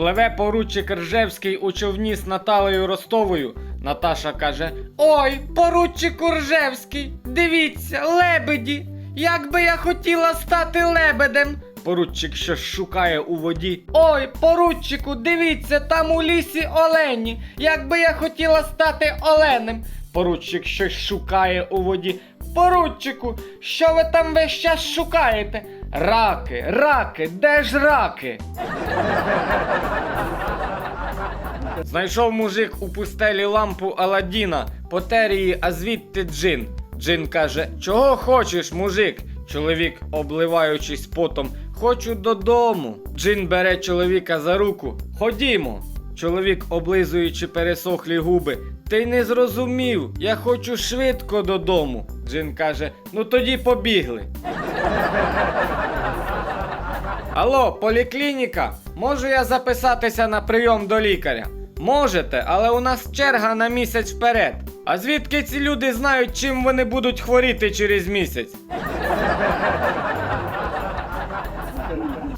Пливе поручик Ржевський у човні з Наталею Ростовою. Наташа каже: Ой, поручику Ржевський, дивіться, лебеді! Як би я хотіла стати лебедем. Поручик щось шукає у воді. Ой, поручику, дивіться, там у лісі олені. Як би я хотіла стати оленем. Поручик щось шукає у воді. Поручику, що ви там весь час шукаєте? Раки, раки, де ж раки? Знайшов мужик у пустелі лампу Аладдіна, потерії, а звідти джин. Джин каже: Чого хочеш, мужик? Чоловік, обливаючись потом, хочу додому. Джин бере чоловіка за руку. Ходімо. Чоловік, облизуючи пересохлі губи. Ти не зрозумів, я хочу швидко додому. Джин каже: Ну тоді побігли. Алло, поліклініка, можу я записатися на прийом до лікаря? Можете, але у нас черга на місяць вперед. А звідки ці люди знають, чим вони будуть хворіти через місяць?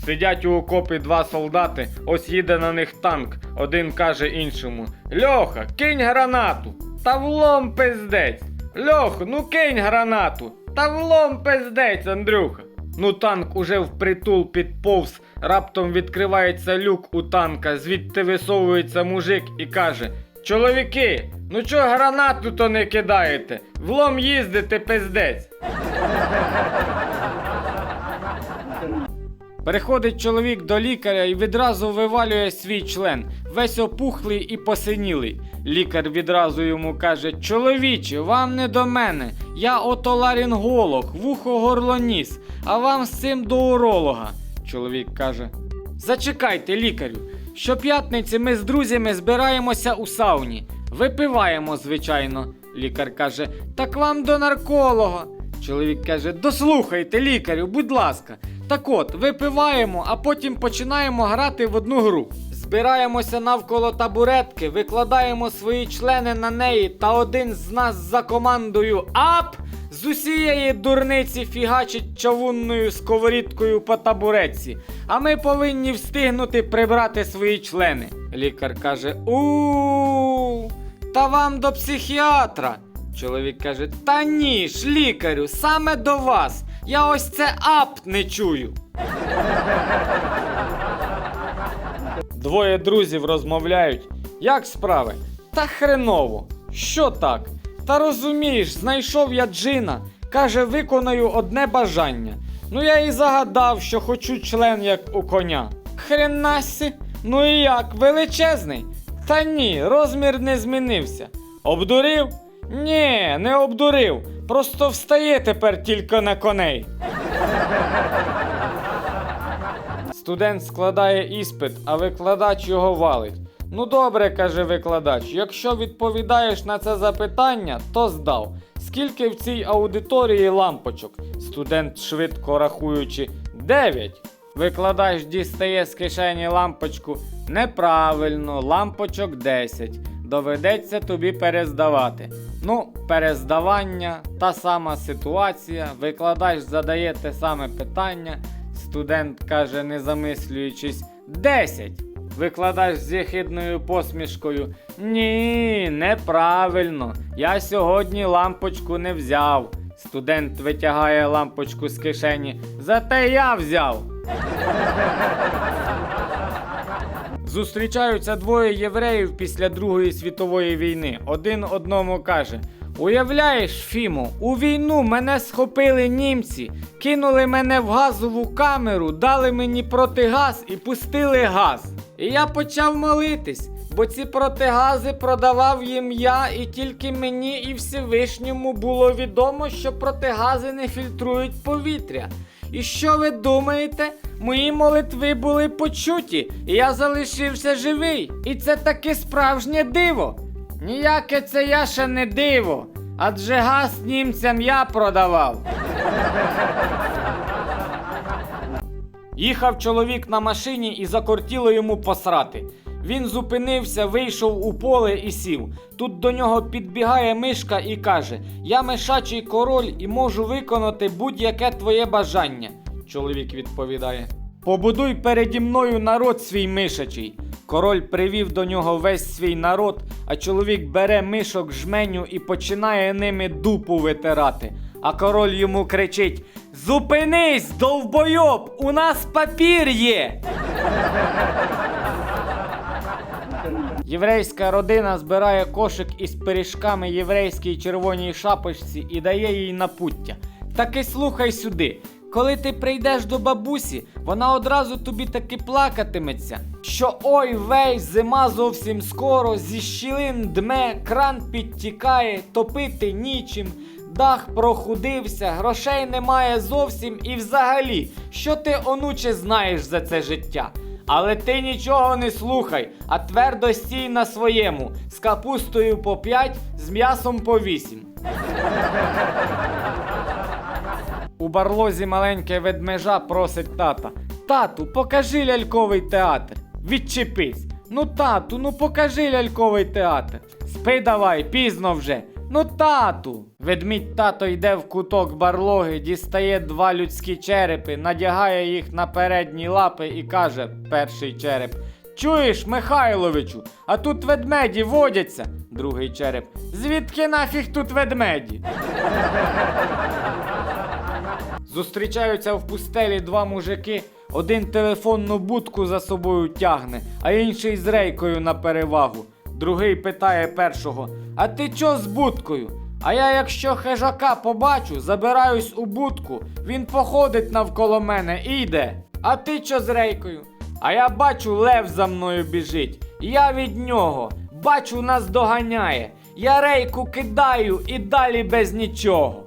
Сидять у окопі два солдати, ось їде на них танк. Один каже іншому: Льоха, кинь гранату! Та влом пиздець! Льох, ну кинь гранату! Та влом пиздець, Андрюха! Ну танк уже впритул підповз, раптом відкривається люк у танка, звідти висовується мужик і каже: Чоловіки, ну чого гранату то не кидаєте? Влом їздите пиздець. Переходить чоловік до лікаря і відразу вивалює свій член, весь опухлий і посинілий. Лікар відразу йому каже: Чоловіче, вам не до мене. Я отоларінголог, вухо горло ніс, а вам з цим до уролога. Чоловік каже: Зачекайте, лікарю. Щоп'ятниці ми з друзями збираємося у сауні. Випиваємо, звичайно. Лікар каже: Так вам до нарколога. Чоловік каже: Дослухайте, лікарю, будь ласка. Так от, випиваємо, а потім починаємо грати в одну гру. Збираємося навколо табуретки, викладаємо свої члени на неї, та один з нас за командою АП з усієї дурниці фігачить чавунною сковорідкою по табуретці. А ми повинні встигнути прибрати свої члени. Лікар каже: у та вам до психіатра. Чоловік каже: Та ні ж, лікарю, саме до вас. Я ось це ап не чую. Двоє друзів розмовляють. Як справи? Та хреново. Що так? Та розумієш, знайшов я джина. Каже, виконаю одне бажання. Ну я і загадав, що хочу член, як у коня. Хренасі, ну і як, величезний? Та ні, розмір не змінився. Обдурив? Ні, не обдурив. Просто встає тепер тільки на коней. Студент складає іспит, а викладач його валить. Ну добре, каже викладач, якщо відповідаєш на це запитання, то здав. Скільки в цій аудиторії лампочок? Студент швидко рахуючи дев'ять. Викладач дістає з кишені лампочку. Неправильно, лампочок 10. Доведеться тобі перездавати. Ну, перездавання, та сама ситуація. Викладач задає те саме питання. Студент каже, не замислюючись, 10. Викладач з єхидною посмішкою. Ні, неправильно. Я сьогодні лампочку не взяв. Студент витягає лампочку з кишені. Зате я взяв. Зустрічаються двоє євреїв після Другої світової війни. Один одному каже: Уявляєш, Фімо, у війну мене схопили німці, кинули мене в газову камеру, дали мені протигаз і пустили газ. І я почав молитись, бо ці протигази продавав їм я, і тільки мені і Всевишньому було відомо, що протигази не фільтрують повітря. І що ви думаєте? Мої молитви були почуті, і я залишився живий. І це таке справжнє диво. Ніяке це я ще не диво, адже газ німцям я продавав. Їхав чоловік на машині і закортіло йому посрати. Він зупинився, вийшов у поле і сів. Тут до нього підбігає мишка і каже: Я мишачий король і можу виконати будь-яке твоє бажання. Чоловік відповідає: Побудуй переді мною народ свій мишачий. Король привів до нього весь свій народ, а чоловік бере мишок жменю і починає ними дупу витирати. А король йому кричить: Зупинись, довбойоб! У нас папір є! Єврейська родина збирає кошик із пиріжками єврейській червоній шапочці і дає їй напуття. Таки слухай сюди. Коли ти прийдеш до бабусі, вона одразу тобі таки плакатиметься, що ой вей, зима зовсім скоро, зі щілин дме, кран підтікає, топити нічим, дах прохудився, грошей немає зовсім і взагалі, що ти, онуче, знаєш за це життя? Але ти нічого не слухай, а твердо стій на своєму, з капустою по 5, з м'ясом по 8. У барлозі маленьке ведмежа просить тата. Тату, покажи ляльковий театр. Відчепись. Ну, тату, ну покажи ляльковий театр. Спи давай, пізно вже. Ну, тату. Ведмідь тато йде в куток барлоги, дістає два людські черепи, надягає їх на передні лапи і каже перший череп. Чуєш, Михайловичу, а тут ведмеді водяться. Другий череп. Звідки нафіг тут ведмеді? Зустрічаються в пустелі два мужики. Один телефонну будку за собою тягне, а інший з рейкою на перевагу. Другий питає першого: А ти чо з будкою? А я, якщо хижака побачу, забираюсь у будку, він походить навколо мене і йде. А ти чо з рейкою? А я бачу, лев за мною біжить. Я від нього. Бачу, нас доганяє. Я рейку кидаю і далі без нічого.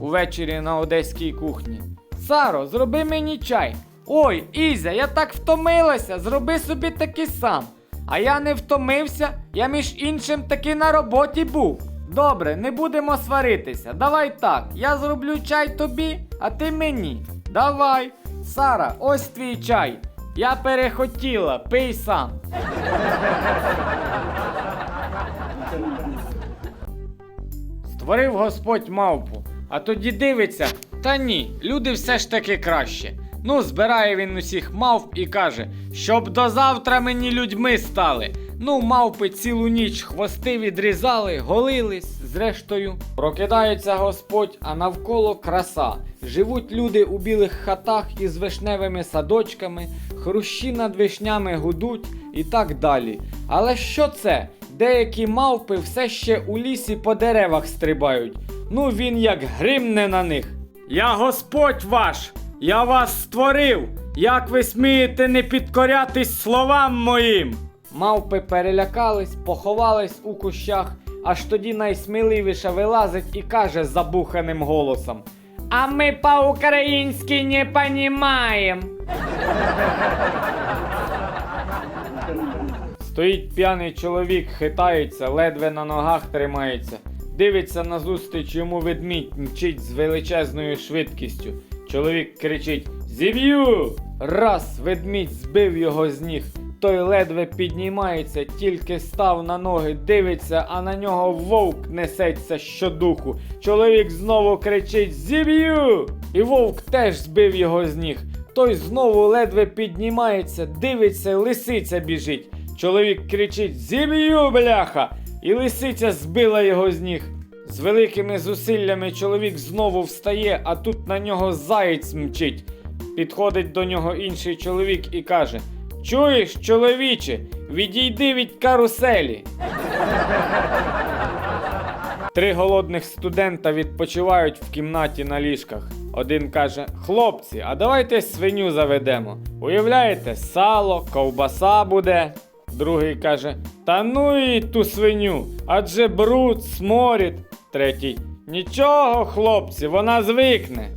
Увечері на одеській кухні. Саро, зроби мені чай. Ой, Ізя, я так втомилася, зроби собі таки сам. А я не втомився, я між іншим таки на роботі був. Добре, не будемо сваритися. Давай так. Я зроблю чай тобі, а ти мені. Давай. Сара, ось твій чай. Я перехотіла, пий сам. Створив Господь мавпу, а тоді дивиться, та ні, люди все ж таки краще. Ну, збирає він усіх мавп і каже, щоб до завтра мені людьми стали. Ну, мавпи цілу ніч хвости відрізали, голились, зрештою. Прокидається Господь, а навколо краса. Живуть люди у білих хатах із вишневими садочками, хрущі над вишнями гудуть і так далі. Але що це? Деякі мавпи все ще у лісі по деревах стрибають. Ну він як гримне на них. Я Господь ваш! Я вас створив! Як ви смієте не підкорятись словам моїм? Мавпи перелякались, поховались у кущах, аж тоді найсміливіша вилазить і каже забуханим голосом: А ми по-українськи не понімаєм. Стоїть п'яний чоловік, хитається, ледве на ногах тримається. Дивиться назустріч йому ведмідь мчить з величезною швидкістю. Чоловік кричить: Зіб'ю! Раз ведмідь збив його з ніг. Той ледве піднімається, тільки став на ноги, дивиться, а на нього вовк несеться щодуху. Чоловік знову кричить: Зіб'ю! І вовк теж збив його з ніг. Той знову ледве піднімається, дивиться, лисиця біжить. Чоловік кричить: Зіб'ю, бляха! І лисиця збила його з ніг. З великими зусиллями чоловік знову встає, а тут на нього заєць мчить. Підходить до нього інший чоловік і каже: Чуєш, чоловіче, відійди від каруселі. Три голодних студента відпочивають в кімнаті на ліжках. Один каже: Хлопці, а давайте свиню заведемо. Уявляєте, сало, ковбаса буде. Другий каже: Та ну і ту свиню, адже бруд, сморід. Третій. Нічого, хлопці, вона звикне.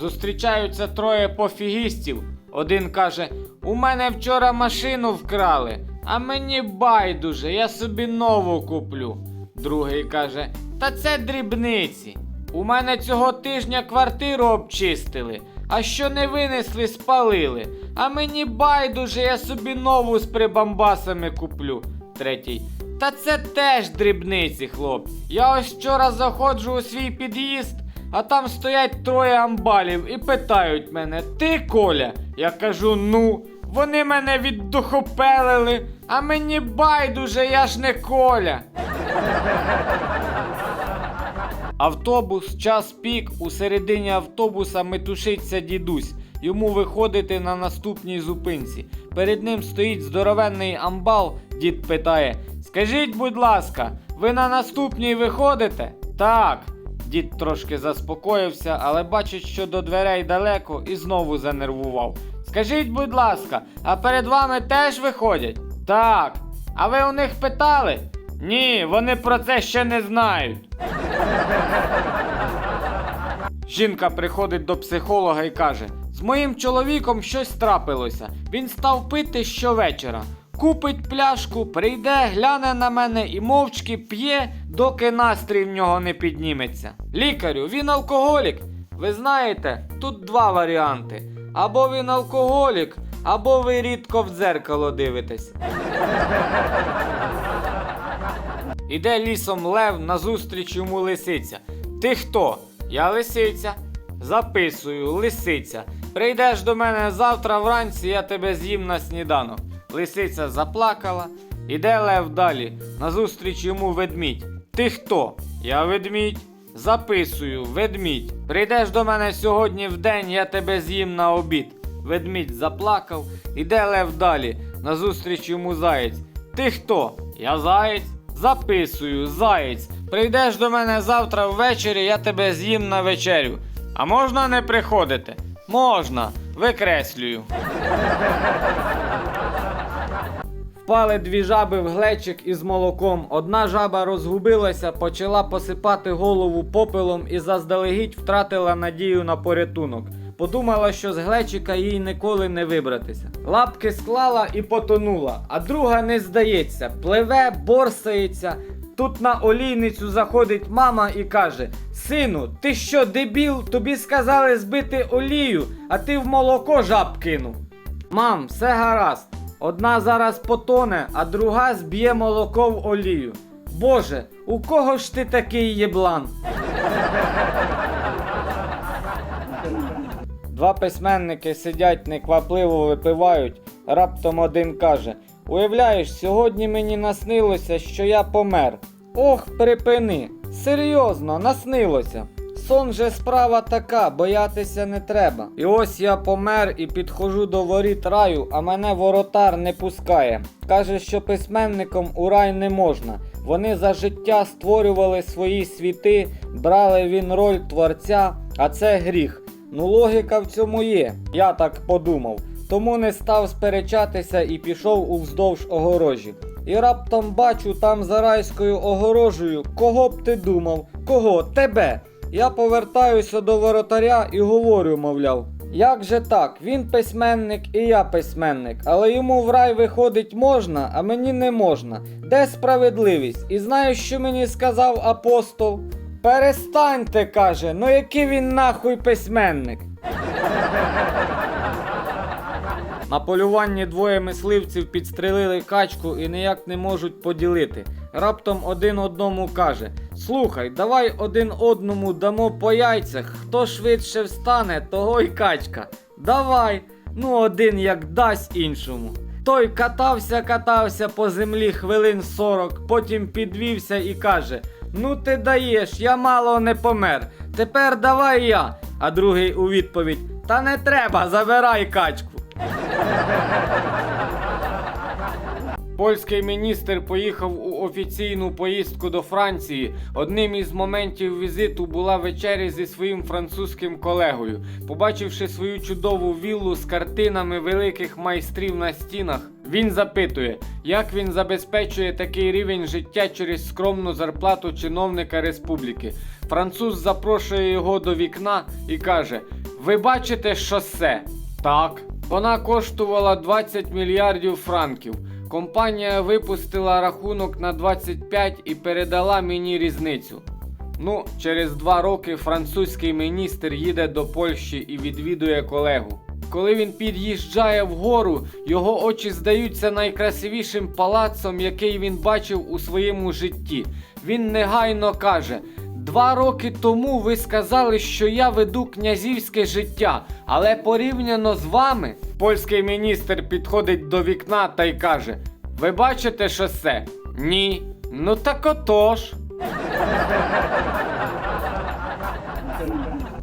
Зустрічаються троє пофігістів. Один каже: У мене вчора машину вкрали, а мені байдуже, я собі нову куплю. Другий каже: Та це дрібниці. У мене цього тижня квартиру обчистили, а що не винесли, спалили. А мені байдуже, я собі нову з прибамбасами куплю. Третій. Та це теж дрібниці, хлопці. Я ось вчора заходжу у свій під'їзд, а там стоять троє амбалів і питають мене: Ти Коля? Я кажу, ну. Вони мене віддухопелили, а мені байдуже, я ж не Коля. Автобус, час пік, у середині автобуса метушиться дідусь. Йому виходити на наступній зупинці. Перед ним стоїть здоровенний амбал. Дід питає: Скажіть, будь ласка, ви на наступній виходите? Так. Дід трошки заспокоївся, але бачить, що до дверей далеко і знову занервував. Скажіть, будь ласка, а перед вами теж виходять? Так. А ви у них питали? Ні, вони про це ще не знають. Жінка приходить до психолога і каже: з моїм чоловіком щось трапилося. Він став пити щовечора. Купить пляшку, прийде, гляне на мене і мовчки п'є, доки настрій в нього не підніметься. Лікарю, він алкоголік. Ви знаєте, тут два варіанти: або він алкоголік, або ви рідко в дзеркало дивитесь. Іде лісом лев, назустріч йому лисиця. Ти хто? Я лисиця. Записую, лисиця. Прийдеш до мене завтра вранці, я тебе з'їм на сніданок. Лисиця заплакала. Іде лев далі. Назустріч йому ведмідь. Ти хто? Я ведмідь. Записую, ведмідь. Прийдеш до мене сьогодні в день, я тебе з'їм на обід. Ведмідь заплакав. Іде лев далі. Назустріч йому заєць. Ти хто? Я заєць. Записую, заєць. Прийдеш до мене завтра ввечері, я тебе з'їм на вечерю. А можна не приходити? Можна, викреслюю. Впали дві жаби в глечик із молоком. Одна жаба розгубилася, почала посипати голову попелом і заздалегідь втратила надію на порятунок. Подумала, що з глечика їй ніколи не вибратися. Лапки склала і потонула, а друга не здається, пливе, борсається. Тут на олійницю заходить мама і каже: Сину, ти що, дебіл? Тобі сказали збити олію, а ти в молоко жаб кинув. Мам, все гаразд. Одна зараз потоне, а друга зб'є молоко в олію. Боже, у кого ж ти такий єблан? Два письменники сидять неквапливо випивають. Раптом один каже: Уявляєш, сьогодні мені наснилося, що я помер. Ох, припини! Серйозно, наснилося. Сон же справа така, боятися не треба. І ось я помер і підходжу до воріт раю, а мене воротар не пускає. Каже, що письменникам у рай не можна. Вони за життя створювали свої світи, брали він роль творця, а це гріх. Ну, логіка в цьому є, я так подумав. Тому не став сперечатися і пішов уздовж огорожі. І раптом бачу там за райською огорожею, кого б ти думав, кого тебе. Я повертаюся до воротаря і говорю, мовляв. Як же так? Він письменник і я письменник, але йому в рай виходить можна, а мені не можна. Де справедливість? І знаєш, що мені сказав апостол? Перестаньте, каже, ну який він нахуй письменник. На полюванні двоє мисливців підстрелили качку і ніяк не можуть поділити. Раптом один одному каже: Слухай, давай один одному дамо по яйцях. Хто швидше встане, того й качка. Давай. Ну, один як дасть іншому. Той катався, катався по землі хвилин 40, потім підвівся і каже: Ну ти даєш, я мало не помер. Тепер давай я. А другий у відповідь: Та не треба, забирай качку. Польський міністр поїхав у офіційну поїздку до Франції. Одним із моментів візиту була вечеря зі своїм французьким колегою. Побачивши свою чудову віллу з картинами великих майстрів на стінах, він запитує, як він забезпечує такий рівень життя через скромну зарплату чиновника республіки. Француз запрошує його до вікна і каже: Ви бачите шосе? Так. Вона коштувала 20 мільярдів франків. Компанія випустила рахунок на 25 і передала мені різницю. Ну, через два роки французький міністр їде до Польщі і відвідує колегу. Коли він під'їжджає вгору, його очі здаються найкрасивішим палацом, який він бачив у своєму житті. Він негайно каже: Два роки тому ви сказали, що я веду князівське життя, але порівняно з вами, польський міністр підходить до вікна та й каже: Ви бачите шосе? Ні. Ну так отож.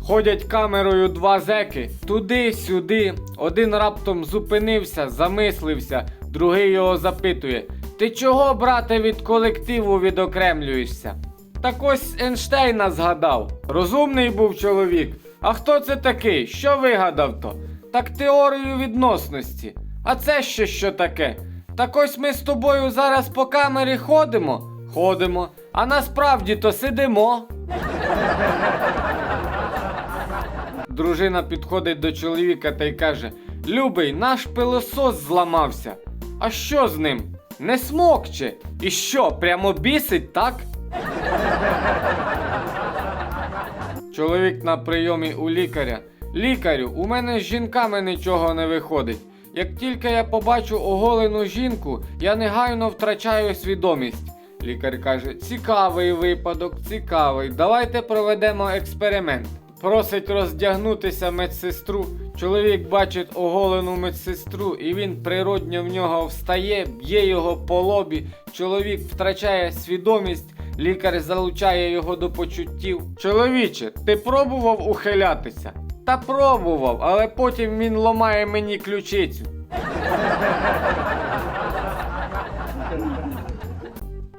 Ходять камерою два зеки туди-сюди. Один раптом зупинився, замислився, другий його запитує: Ти чого, брате, від колективу відокремлюєшся? Так ось Ейнштейна згадав. Розумний був чоловік. А хто це такий? Що вигадав то? Так теорію відносності. А це ще що таке? Так ось ми з тобою зараз по камері ходимо? Ходимо. А насправді то сидимо. Дружина підходить до чоловіка та й каже: Любий, наш пилосос зламався. А що з ним? Не смокче. І що, прямо бісить, так? Чоловік на прийомі у лікаря. Лікарю, у мене з жінками нічого не виходить. Як тільки я побачу оголену жінку, я негайно втрачаю свідомість. Лікар каже: цікавий випадок, цікавий. Давайте проведемо експеримент. Просить роздягнутися медсестру. Чоловік бачить оголену медсестру, і він природньо в нього встає, б'є його по лобі. Чоловік втрачає свідомість, лікар залучає його до почуттів. Чоловіче, ти пробував ухилятися? Та пробував, але потім він ломає мені ключицю.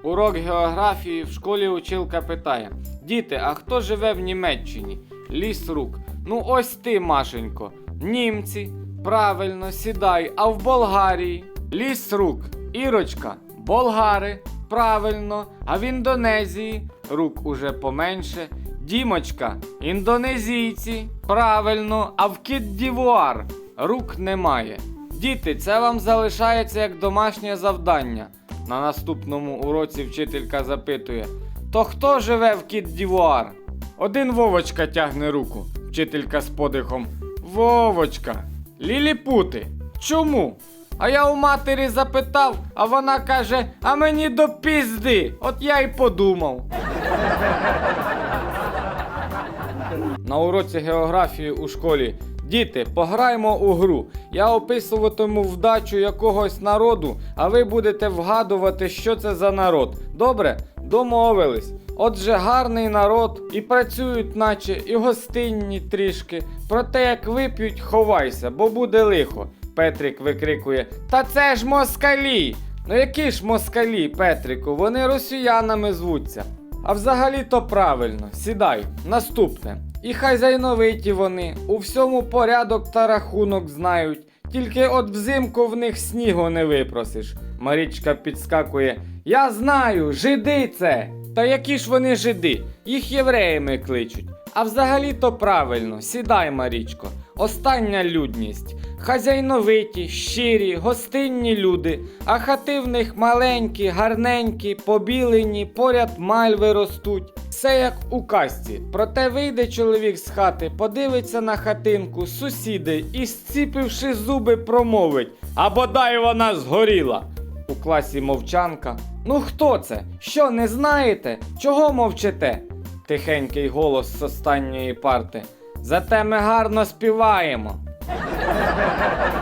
Урок географії в школі училка питає: Діти, а хто живе в Німеччині? Ліс рук. Ну ось ти, Машенько. Німці. Правильно, сідай. А в Болгарії? Ліс рук. Ірочка. Болгари. Правильно. А в Індонезії? Рук уже поменше. Дімочка. Індонезійці. Правильно. А в Кіт Дівуар? Рук немає. Діти, це вам залишається як домашнє завдання. На наступному уроці вчителька запитує: То хто живе в Кіт Дівуар? Один Вовочка тягне руку. Вчителька з подихом. Вовочка. Ліліпути. Чому? А я у матері запитав, а вона каже: А мені до пізди. От я й подумав. На уроці географії у школі. Діти, пограємо у гру. Я описуватиму вдачу якогось народу, а ви будете вгадувати, що це за народ. Добре? Домовились. Отже, гарний народ, і працюють, наче, і гостинні трішки. Проте як вип'ють, ховайся, бо буде лихо. Петрик викрикує: Та це ж москалі! Ну які ж москалі, Петрику, вони росіянами звуться. А взагалі то правильно, сідай, наступне. І хай зайновиті вони, у всьому порядок та рахунок знають, тільки от взимку в них снігу не випросиш. Марічка підскакує. Я знаю, жиди це. Та які ж вони жиди? Їх євреями кличуть. А взагалі то правильно, сідай, Марічко. Остання людність. Хазяйновиті, щирі, гостинні люди, а хати в них маленькі, гарненькі, побілені, поряд мальви ростуть. Все як у казці. Проте вийде чоловік з хати, подивиться на хатинку, сусіди і, зціпивши зуби, промовить. А бодай вона згоріла. У класі мовчанка. Ну хто це? Що не знаєте? Чого мовчите? Тихенький голос з останньої парти. Зате ми гарно співаємо. Ha ha ha ha ha!